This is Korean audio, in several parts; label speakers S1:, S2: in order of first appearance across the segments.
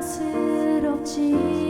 S1: 사랑스럽지.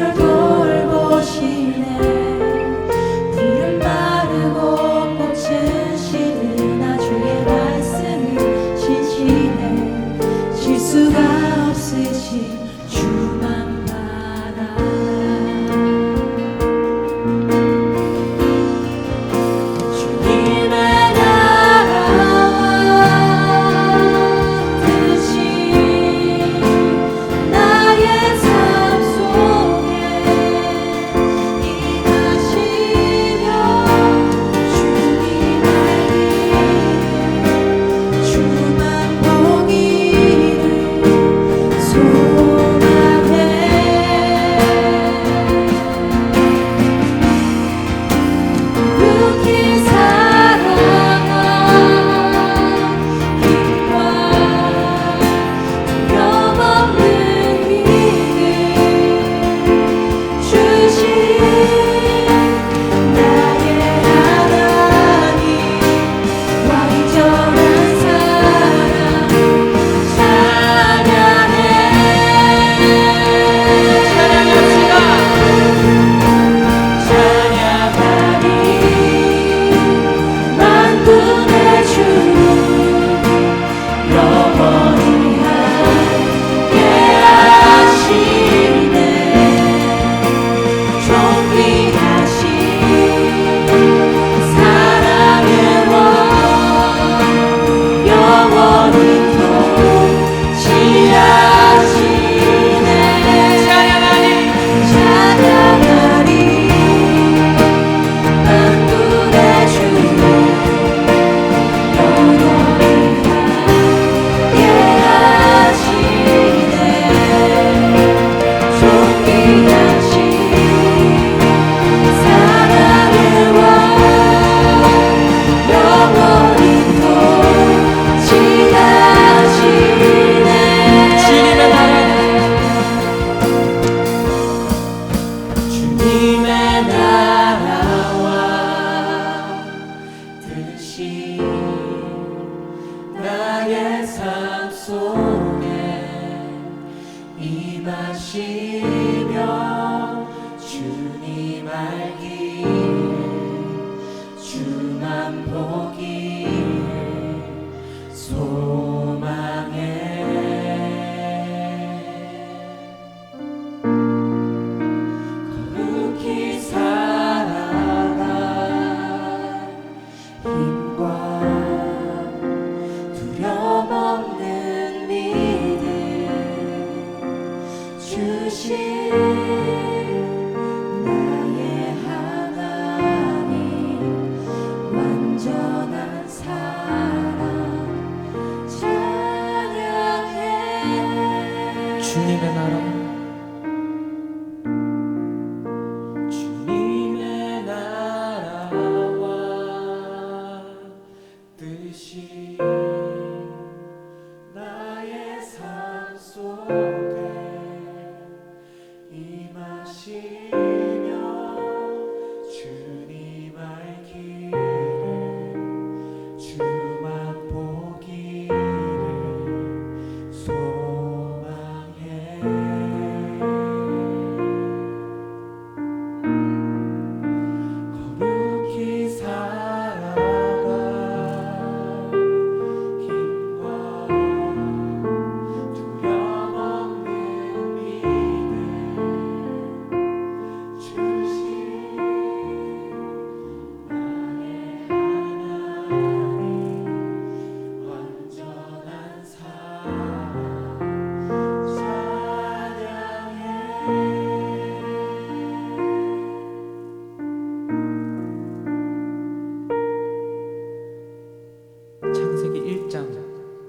S2: winter.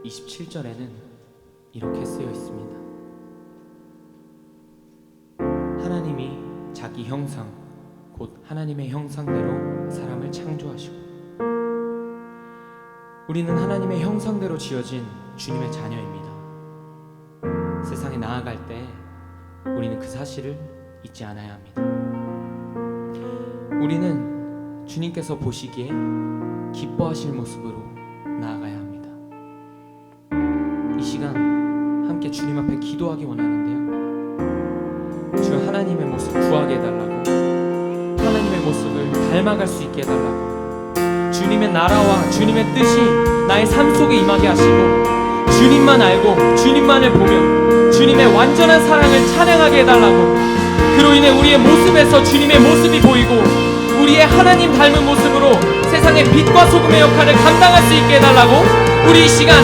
S2: 27절에는 이렇게 쓰여 있습니다. 하나님이 자기 형상, 곧 하나님의 형상대로 사람을 창조하시고, 우리는 하나님의 형상대로 지어진 주님의 자녀입니다. 세상에 나아갈 때 우리는 그 사실을 잊지 않아야 합니다. 우리는 주님께서 보시기에 기뻐하실 모습으로 나아가야 합니다. 기도하기 원하는데요. 주 하나님의 모습 구하게 해달라고, 하나님의 모습을 닮아갈 수 있게 해달라고, 주님의 나라와 주님의 뜻이 나의 삶 속에 임하게 하시고, 주님만 알고 주님만을 보며 주님의 완전한 사랑을 찬양하게 해달라고, 그로 인해 우리의 모습에서 주님의 모습이 보이고, 우리의 하나님 닮은 모습으로 세상의 빛과 소금의 역할을 감당할 수 있게 해달라고 우리 이 시간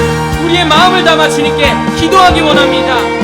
S2: 우리의 마음을 담아 주님께 기도하기 원합니다.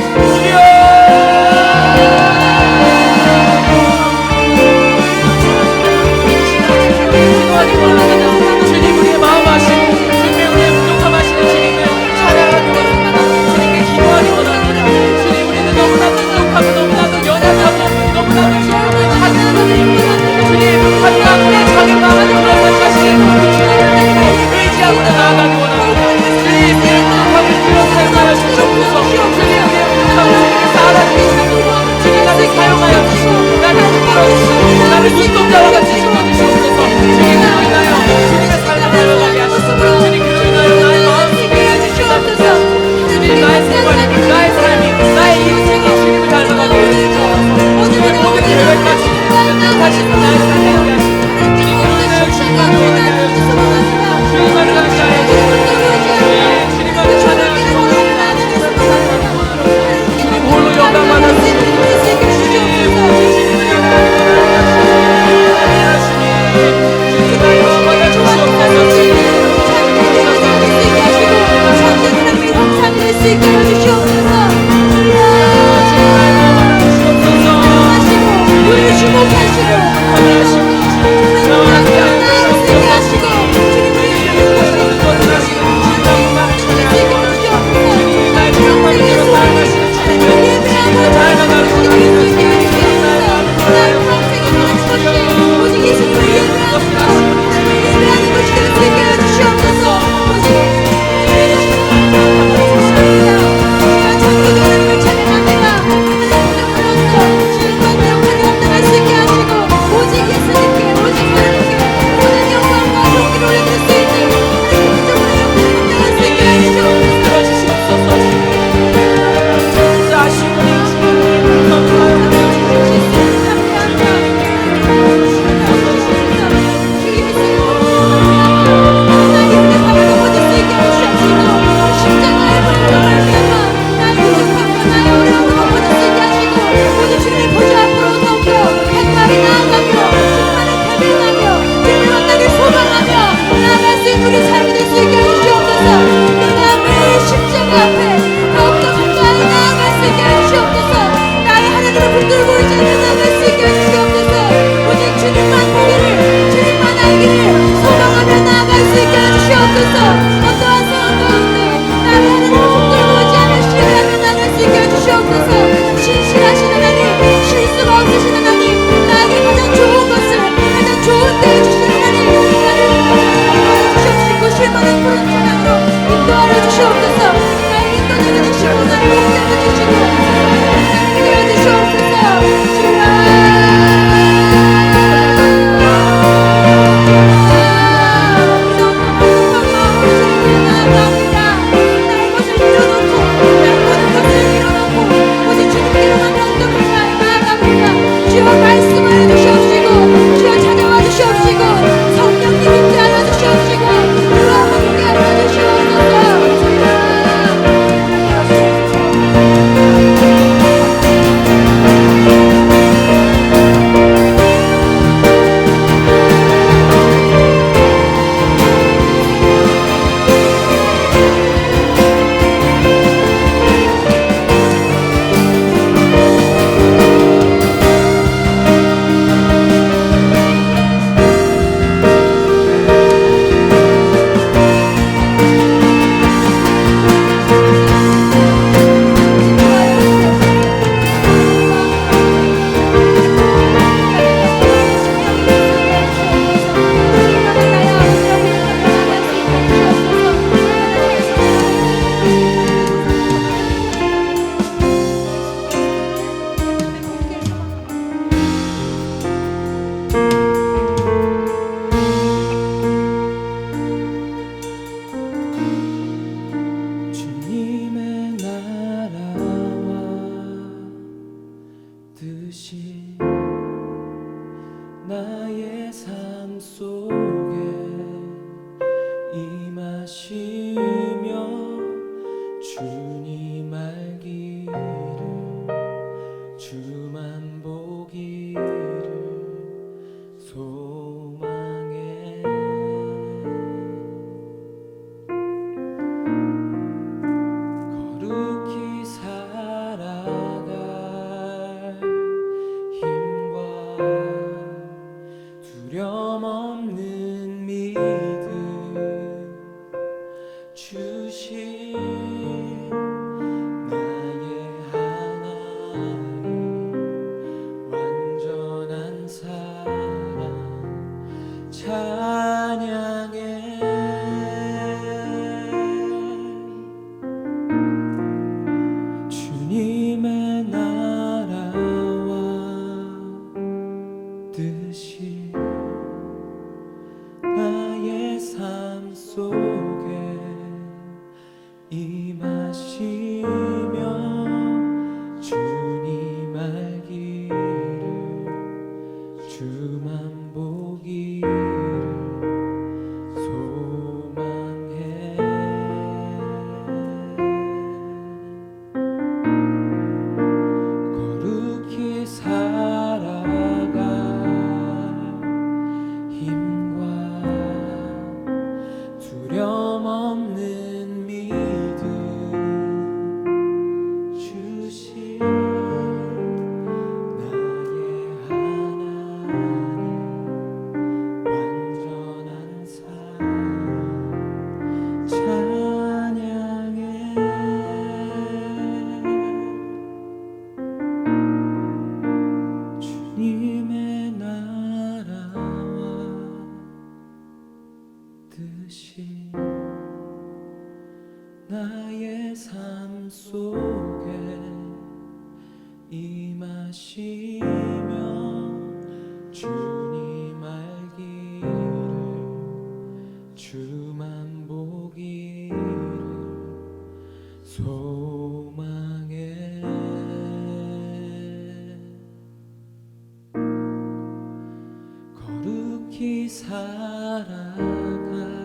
S2: 깊이 살아갈